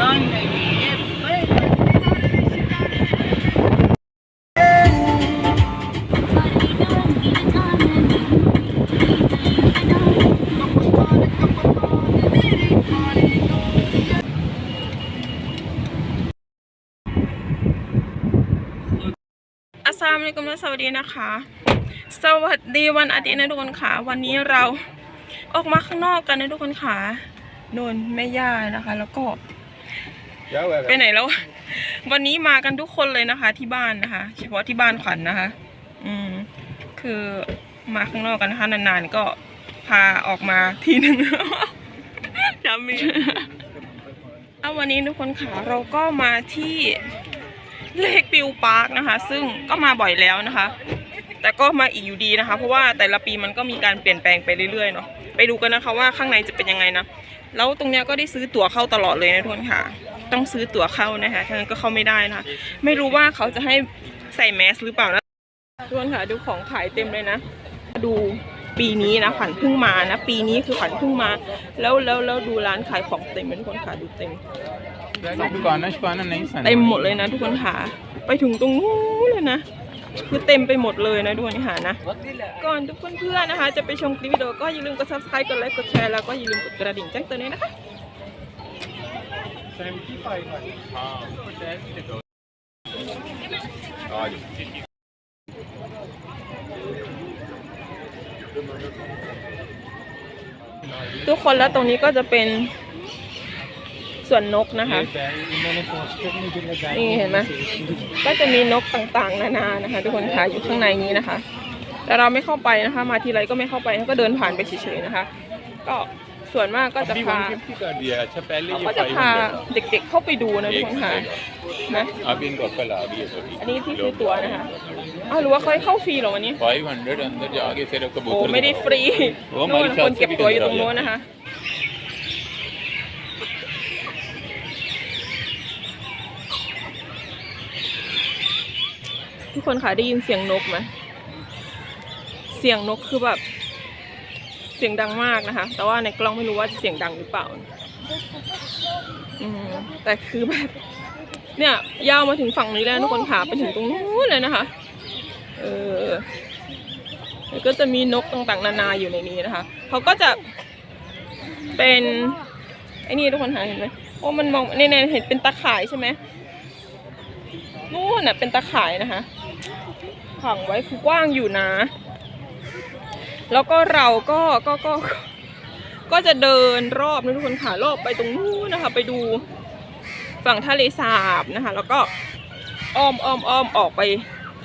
อัสสลามุอะลัยกุมและสวัสดีนะคะ สวัสดีวันอาทิตย์นะทุกคนค่ะ วันนี้เราออกมาข้างนอกกันนะทุกคนค่ะนนแม่ย่านะคะ แล้วก็ ไปไหนแล้ว วันนี้มากันทุกคนเลยนะคะ ที่บ้านนะคะ เฉพาะที่บ้านขวัญนะคะ อืม คือมาข้างนอกกันนะคะนานๆก็พาออกมาทีหนึ่งจำมีเอาวันนี้ทุกคนค่ะเราก็มาที่เลขปิวปาร์คนะคะ ซึ่งก็มาบ่อยแล้วนะคะ แต่ก็มาอีกอยู่ดีนะคะ เพราะว่าแต่ละปีมันก็มีการเปลี่ยนแปลงไปเรื่อยๆเนาะไปดูกันนะคะว่าข้างในจะเป็นยังไงนะ แล้วตรงเนี้ยก็ได้ซื้อตั๋วเข้าตลอดเลยนะทุกคนค่ะ ต้องซื้อตั๋วเข้านะคะทั้งนั้นก็เข้าไม่ได้นะคะไม่รู้ว่าเขาจะให้ใส่แมสหรือเปล่านะทุกคนค่ะดูของขายเต็มเลยนะ ดูปีนี้นะขวัญเพิ่งมานะ ปีนี้คือขวัญเพิ่งมา แล้วแล้วแล้วดูร้านขายของเต็มเลยทุกคนค่ะดูเต็มเต็มหมดเลยนะทุกคนค่ะ ไปถึงตรงนู้นเลยนะคือเต็มไปหมดเลยนะดูนี่ค่ะนะ ก่อนทุกเพื่อนๆนะคะ จะไปชมคลิปวิดีโอก็อย่าลืมกด subscribe กดไลค์กดแชร์แล้วก็อย่าลืมกดกระดิ่งแจ้งเตือนด้วยนะคะ ทุกคนแล้วตรงนี้ก็จะเป็นส่วนนกนะคะ นี่เห็นไหมก็จะมีนกต่างๆ นานานะคะ ทุกคนค่ะอยู่ข้างในนี้นะคะ แต่เราไม่เข้าไปนะคะ มาทีไรก็ไม่เข้าไปก็เดินผ่านไปเฉยๆนะคะ ก็ ส่วนมากก็จะ अभी พา 150 कर दिया अच्छा पहले ก็ ये จะพา 500 เด็กๆเข้าไปดูนะทุกคนค่ะนะ अभी इनको अक्ल आ रही है อันนี้ที่ थोड़ी ซื้อตั๋วนะคะอ้าวหรือว่าเขาให้เข้าฟรีเหรอวันนี้ फाइव हंड्रेड अंदर जाके फिर โอ้ कबूतर ไม่ได้ฟรี โอ้ นู่น หมายถึง คนเก็บตั๋วอยู่ตรง ชาติ โน้นนะคะ ทุกคนค่ะได้ยินเสียงนกไหมเสียงนกคือแบบ เสียงดังมากนะคะ แต่ว่าในกล้องไม่รู้ว่าจะเสียงดังหรือเปล่า อืมแต่คือแบบ เนี่ยยาวมาถึงฝั่งนี้แล้วทุกคนค่ะไปถึงตรงนู้นเลยนะคะ เออแล้วก็จะมีนกต่างๆ นานาอยู่ในนี้นะคะเขาก็จะเป็นไอ้นี่ทุกคนหาเห็นไหมโอ้มันมองในในเห็นเป็นตาข่ายใช่ไหมนู่นน่ะเป็นตาข่ายนะคะขังไว้คือกว้างอยู่นะ แล้วก็เราก็ก็ก็ก็จะเดินรอบนะทุกคนค่ะรอบไปตรงนู้นนะคะ ไปดูฝั่งทะเลสาบนะคะ แล้วก็อ้อมอ้อมอ้อมออกไป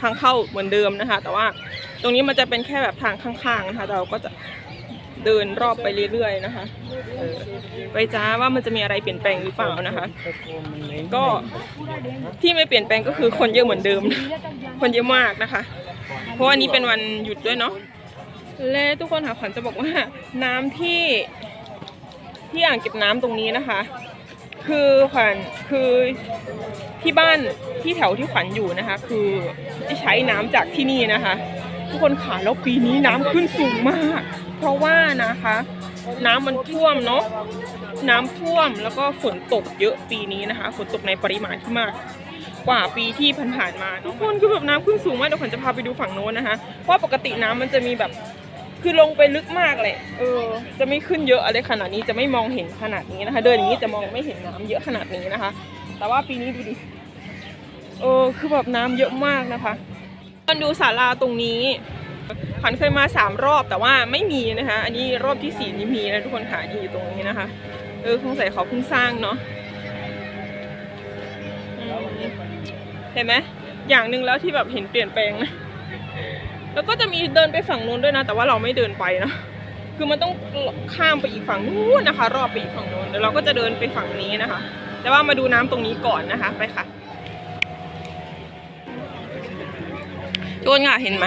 ทางเข้าเหมือนเดิมนะคะ แต่ว่าตรงนี้มันจะเป็นแค่แบบทางข้างๆนะคะ เราก็จะเดินรอบไปเรื่อยๆนะคะเออไปจ้าว่ามันจะมีอะไรเปลี่ยนแปลงหรือเปล่านะคะ ก็ที่ไม่เปลี่ยนแปลงก็คือคนเยอะเหมือนเดิม คนเยอะมากนะคะ เพราะว่านี้เป็นวันหยุดด้วยเนาะ และทุกคนค่ะขวัญจะบอกว่าน้ำที่ที่อ่างเก็บน้ำตรงนี้นะคะ คือขวัญคือที่บ้านที่แถวที่ขวัญอยู่นะคะ คือจะใช้น้ำจากที่นี่นะคะ ทุกคนขาแล้วปีนี้น้ำขึ้นสูงมาก เพราะว่านะคะ น้ำมันท่วมเนาะน้ำท่วมแล้วก็ฝนตกเยอะปีนี้นะคะฝนตกในปริมาณที่มากกว่าปีที่ผ่านๆมาเนอะทุกคนคือแบบน้ำขึ้นสูงมากเดี๋ยวขวัญจะพาไปดูฝั่งโน้นนะคะเพราะปกติน้ำมันจะมีแบบ คือลงไปลึกมากเลยเออ จะไม่ขึ้นเยอะอะไรขนาดนี้จะไม่มองเห็นขนาดนี้นะคะ เดินอย่างนี้จะมองไม่เห็นน้ำเยอะขนาดนี้นะคะ แต่ว่าปีนี้ดูดิเออคือแบบน้ำเยอะมากนะคะมันดูศาลาตรงนี้ขวัญเคยมาสามรอบแต่ว่าไม่มีนะคะ อันนี้รอบที่สี่นี้มีนะทุกคนค่ะนี่อยู่ตรงนี้นะคะ เออคงใส่เขาเพิ่งสร้างเนาะอืมเห็นไหมอย่างหนึ่งแล้วที่แบบเห็นเปลี่ยนแปลงนะ แล้วก็จะมีเดินไปฝั่งนู้นด้วยนะ แต่ว่าเราไม่เดินไปนะ คือมันต้องข้ามไปอีกฝั่งนู้นนะคะ รอบไปอีกฝั่งนู้นเดี๋ยวเราก็จะเดินไปฝั่งนี้นะคะ แต่ว่ามาดูน้ำตรงนี้ก่อนนะคะ ไปค่ะทุกคนค่ะเห็นไหม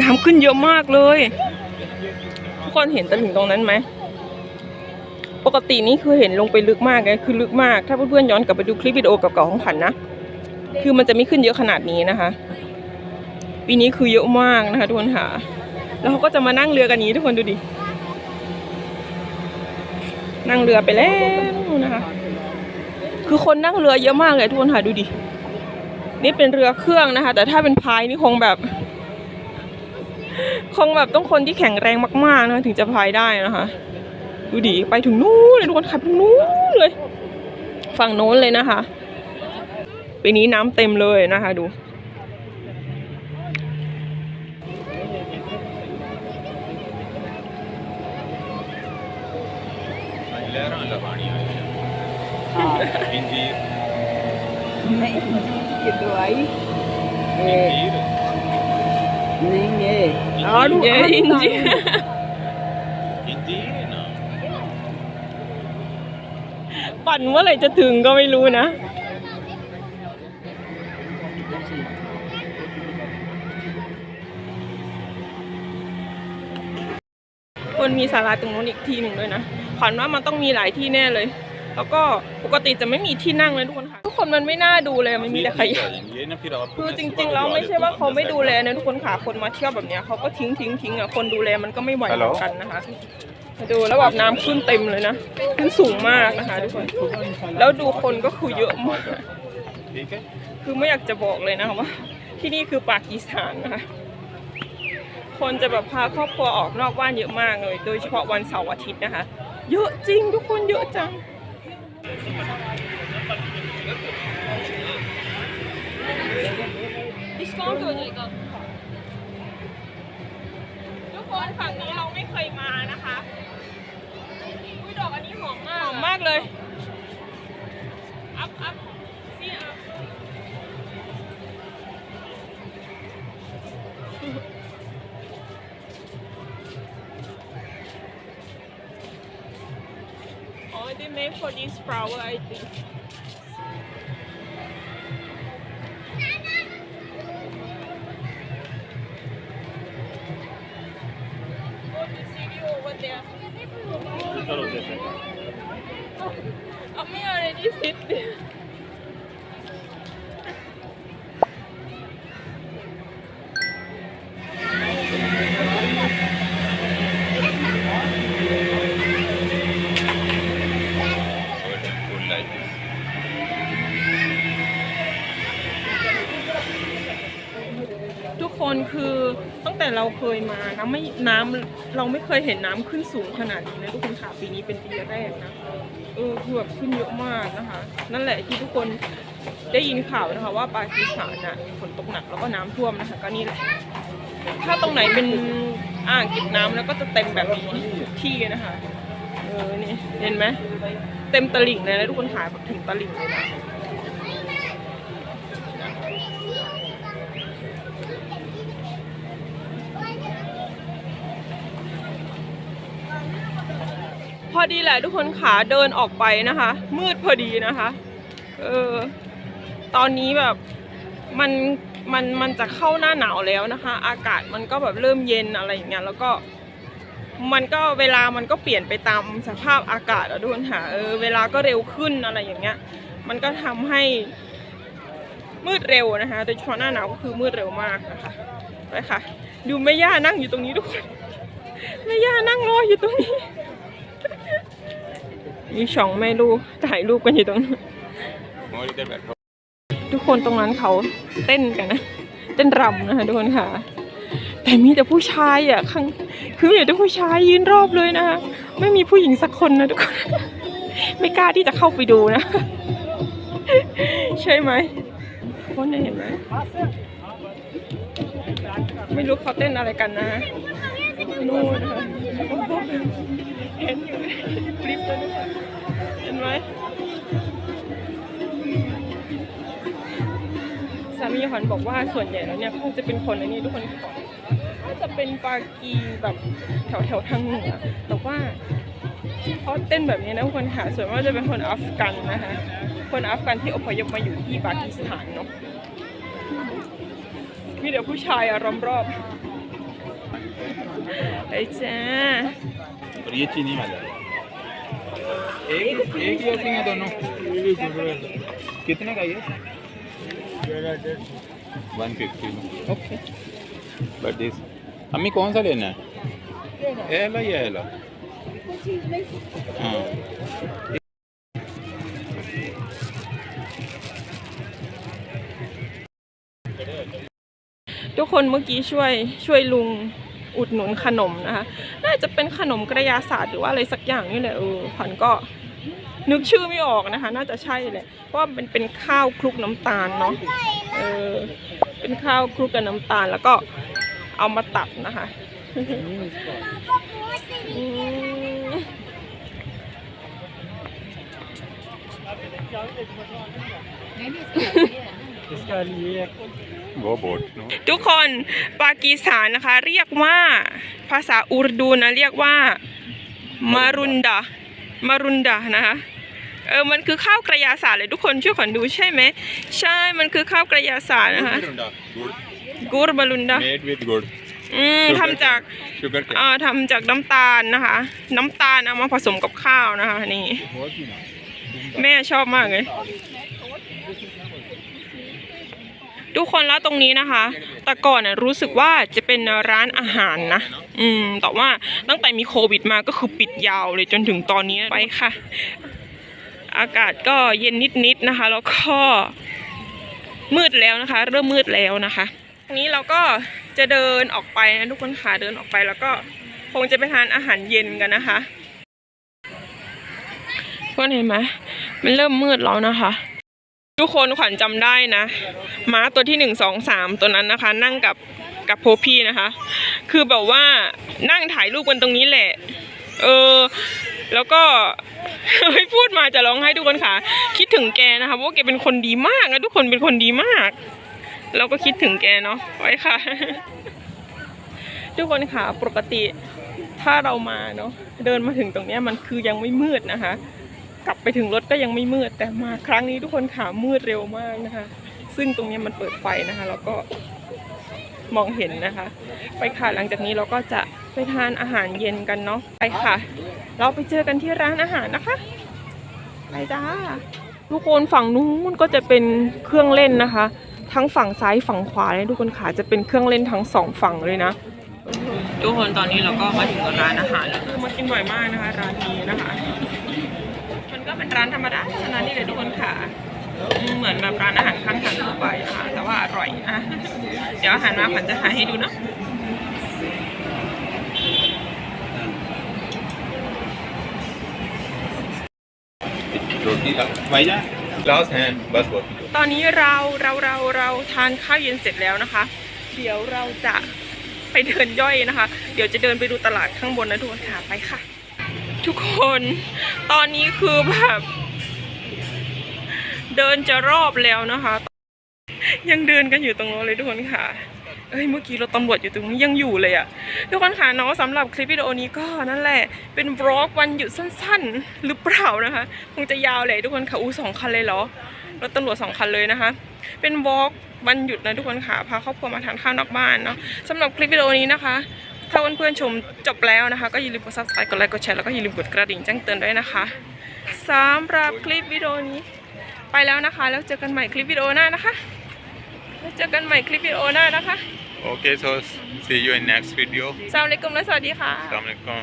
น้ำขึ้นเยอะมากเลยทุกคนเห็นตะถึงตรงนั้นไหมปกตินี่คือเห็นลงไปลึกมากเลยคือลึกมาก ถ้าเพื่อนๆย้อนกลับไปดูคลิปวิดีโอเก่าๆของขวัญนนะ คือมันจะไม่ขึ้นเยอะขนาดนี้นะคะ ปีนี้คือเยอะมากนะคะทุกคนค่ะ แล้วเขาก็จะมานั่งเรือกันนี้ทุกคนดูดิ นั่งเรือไปแล้วนะคะ คือคนนั่งเรือเยอะมากเลยทุกคนค่ะดูดิ นี่เป็นเรือเครื่องนะคะ แต่ถ้าเป็นพายนี่คงแบบ คงแบบต้องคนที่แข็งแรงมากๆนะะถึงจะพายได้นะคะ ดูดิไปถึงนู้นเลยทุกคนขับถึงนู้นเลย ฝั่งโน้นเลยนะคะปีนี้น้ำเต็มเลยนะคะ ดู ਲਹਿਰਾਂ ਲਵਾਣੀਆਂ ਹਾਂ ਇੰਜੀਰ ਨਹੀਂ ਇਹ ਦਵਾਈ ਇੰਜੀਰ ਨਹੀਂ ਇਹ ਆੜੂ ਇੰਜੀਰ ਇੰਜੀਰ ਨਾ ปั่นเมื่อไหร่จะถึงก็ไม่รู้นะ มันมีศาลาตรงนู้นอีกทีหนึ่งด้วยนะขวัญว่ามันต้องมีหลายที่แน่เลย แล้วก็ปกติจะไม่มีที่นั่งเลยทุกคนค่ะ ทุกคนมันไม่น่าดูเลยมันมีแต่ขยะคือจริงๆแล้วไม่ใช่ว่าเขาไม่ดูแลนะทุกคนค่ะคนมาเที่ยวแบบเนี้ยเขาก็ทิ้งทิ้งทิ้งอะคนดูแลมันก็ไม่ไหวเหมือนกันนะคะมาดูวแบบน้ำขึ้นเต็มเลยนะขึ้นสูงมากนะคะทุกคนแล้วดูคนก็คือเยอะมากคือไม่อยากจะบอกเลยนะว่าที่นี่คือปากีสถานนะคะ คนจะแบบพาครอบครัวออกนอกบ้านเยอะมากเลย โดยเฉพาะวันเสาร์อาทิตย์นะคะ เยอะจริงทุกคนเยอะจัง They make for this flower, I think. Oh, the CD over there. เราเคยมานะไม่น้ำเราไม่เคยเห็นน้ำขึ้นสูงขนาดนี้นะทุกคนค่ะปีนี้เป็นปีแรกนะเออคือแบบขึ้นเยอะมากนะคะ นั่นแหละที่ทุกคนได้ยินข่าวนะคะ ว่าปากีสถานน่ะฝนตกหนักแล้วก็น้ำท่วมนะคะ ก็นี่แหละถ้าตรงไหนเป็นอ่างเก็บน้ำแล้วก็จะเต็มแบบนี้ทุกที่นะคะเออนี่เห็นไหมเต็มตลิ่งเลยนะทุกคนถ่ายแบบถึงตลิ่งเลยนะ อดีแหละทุกคนขาเดินออกไปนะคะ มืดพอดีนะคะ เออ ตอนนี้แบบมันมันมันจะเข้าหน้าหนาวแล้วนะคะ อากาศมันก็แบบเริ่มเย็นอะไรอย่างเงี้ยแล้วก็ มันก็เวลามันก็เปลี่ยนไปตามสภาพอากาศอะทุกคนค่ะเออเวลาก็เร็วขึ้นอะไรอย่างเงี้ย มันก็ทำให้มืดเร็วนะคะโดยเฉพาะหน้าหนาวก็คือมืดเร็วมากนะคะไปค่ะ ดูแม่ย่านั่งอยู่ตรงนี้ทุกคนแม่ย่านั่งรออยู่ตรงนี้ มีช่องไม่รู้ถ่ายรูปกันอยู่ตรงนั้นทุกคนตรงนั้นเขาเต้นกันนะเต้นรำนะคะทุกคนค่ะ แต่มีแต่ผู้ชายอะข้างคือมีแต่ผู้ชายยืนรอบเลยนะคะไม่มีผู้หญิงสักคนนะทุกคนไม่กล้าที่จะเข้าไปดูนะ ใช่ไหมคนเห็นไหมไม่รู้เขาเต้นอะไรกันนะนู่นนะคะ เห็นอยู่คลิปเลยนะคะเห็นไหมสามีขวัญบอกว่าส่วนใหญ่แล้วเนี่ยเขาจะเป็นคนอันนี้ทุกคนก็จะเป็นปากีแบบแถวแถวทางเหนือแต่ว่าเขาเต้นแบบนี้นะทุกคนค่ะส่วนมากจะเป็นคนอัฟกันนะคะคนอัฟกันที่อพยพมาอยู่ที่ปากีสถานเนาะมีแต่ผู้ชายอะรอบรอบไอ้จ้า और ये चीनी वाला एक एक ही है दोनों। कितने का ये? One fifty okay but this अम्मी कौन सा लेना है? एला या एला हाँ ทุกคนเมื่อกี้ช่วยช่วยลุง อุดหนุนขนมนะคะ น่าจะเป็นขนมกระยาศาสตร์หรือว่าอะไรสักอย่างนี่แหละเออขวัญก็นึกชื่อไม่ออกนะคะ น่าจะใช่แหละเพราะว่าเป็นเป็นข้าวคลุกน้ำตาลเนาะเออเป็นข้าวคลุกกับน้ำตาลแล้วก็เอามาตัดนะคะอืม वो बोट नो ทุกคนปากีสถานนะคะ เรียกว่าภาษาอูรดูนะเรียกว่ามารุนดามารุนดานะคะเออมันคือข้าวกระยาศาสตร์เลยทุกคนช่วยขวัญดูใช่ไหมใช่มันคือข้าวกระยาศาสตร์นะคะ गुड़ กูรบารุนดา मेड विद गुड़ อืมทำจาก शुगर อ่าทำจากน้ำตาลนะคะ น้ำตาลเอามาผสมกับข้าวนะคะนี่ बहुत ही ना แม่ชอบมากเลย ทุกคนแล้วตรงนี้นะคะ แต่ก่อนน่ะรู้สึกว่าจะเป็นร้านอาหารนะ อืมแต่ว่าตั้งแต่มีโควิดมาก็คือปิดยาวเลยจนถึงตอนนี้ไปค่ะ อากาศก็เย็นนิดๆนะคะ แล้วก็มืดแล้วนะคะ เริ่มมืดแล้วนะคะทีนี้เราก็จะเดินออกไปนะทุกคนค่ะเดินออกไปแล้วก็คงจะไปทานอาหารเย็นกันนะคะทุกคนเห็นไหมมันเริ่มมืดแล้วนะคะ ทุกคนขวัญจำได้นะ ม้าตัวที่หนึ่งสองสามตัวนั้นนะคะ นั่งกับกับโพพี่นะคะ คือแบบว่านั่งถ่ายรูปกันตรงนี้แหละ เออ แล้วก็เฮ้ยพูดมาจะร้องไห้ทุกคนค่ะ คิดถึงแกนะคะเพราะว่าแกเป็นคนดีมากนะทุกคนเป็นคนดีมาก เราก็คิดถึงแกเนาะไว้ค่ะ ทุกคนค่ะปกติถ้าเรามาเนาะเดินมาถึงตรงนี้มันคือยังไม่มืดนะคะ กลับไปถึงรถก็ยังไม่มืด แต่มาครั้งนี้ทุกคนขามืดเร็วมากนะคะ ซึ่งตรงเนี้ยมันเปิดไฟนะคะ แล้วก็มองเห็นนะคะ ไปค่ะหลังจากนี้เราก็จะไปทานอาหารเย็นกันเนาะไปค่ะ เราไปเจอกันที่ร้านอาหารนะคะไปจ้าทุกคนฝั่งนู้นก็จะเป็นเครื่องเล่นนะคะ ทั้งฝั่งซ้ายฝั่งขวาเลยทุกคนขาจะเป็นเครื่องเล่นทั้งสองฝั่งเลยนะทุกคนตอนนี้เราก็มาถึงร้านอาหารแล้วคือมากินบ่อยมากนะคะร้านนี้นะคะ ร้านธรรมดาธรรมดานี่เลยทุกคนค่ะ เหมือนแบบร้านอาหารข้างทางทั่วไปค่ะ แต่ว่าอร่อยนะเดี๋ยวอาหารมาขวัญจะหาให้ดูเนาะตอนนี้เราเราเราเราทานข้าวเย็นเสร็จแล้วนะคะ เดี๋ยวเราจะไปเดินย่อยนะคะ เดี๋ยวจะเดินไปดูตลาดข้างบนนะทุกคนค่ะไปค่ะ ทุกคน ตอนนี้คือแบบ เดินจะรอบแล้วนะคะ ยังเดินกันอยู่ตรงนู้นเลยทุกคนค่ะเอ้ยเมื่อกี้รถตำรวจอยู่ตรงนี้ยังอยู่เลยอะทุกคนค่ะเนาะสำหรับคลิปวิดีโอนี้ก็นั่นแหละ เป็นบล็อกวันหยุดสั้นๆ หรือเปล่านะคะ คงจะยาวเลยทุกคนค่ะอู้สองคันเลยเหรอรถตำรวจสองคันเลยนะคะ เป็นวอล์กวันหยุดนะทุกคนค่ะพาครอบครัวมาทานข้าวนอกบ้านเนาะสำหรับคลิปวิดีโอนี้นะคะ ถ้าเพื่อนๆชมจบแล้วนะคะ ก็อย่าลืมกด subscribe กดไลค์กดแชร์แล้วก็อย่าลืมกดกระดิ่งแจ้งเตือนด้วยนะคะสำหรับคลิปวิดีโอนี้ ไปแล้วนะคะ แล้วเจอกันใหม่คลิปวิดีโอหน้านะคะแล้วเจอกันใหม่คลิปวิดีโอหน้านะคะ Okay, so see you in next video. สวัสดีกุมและสวัสดีค่ะ Assalamualaikum.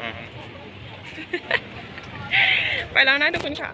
ไปแล้วนะทุกคนค่ะ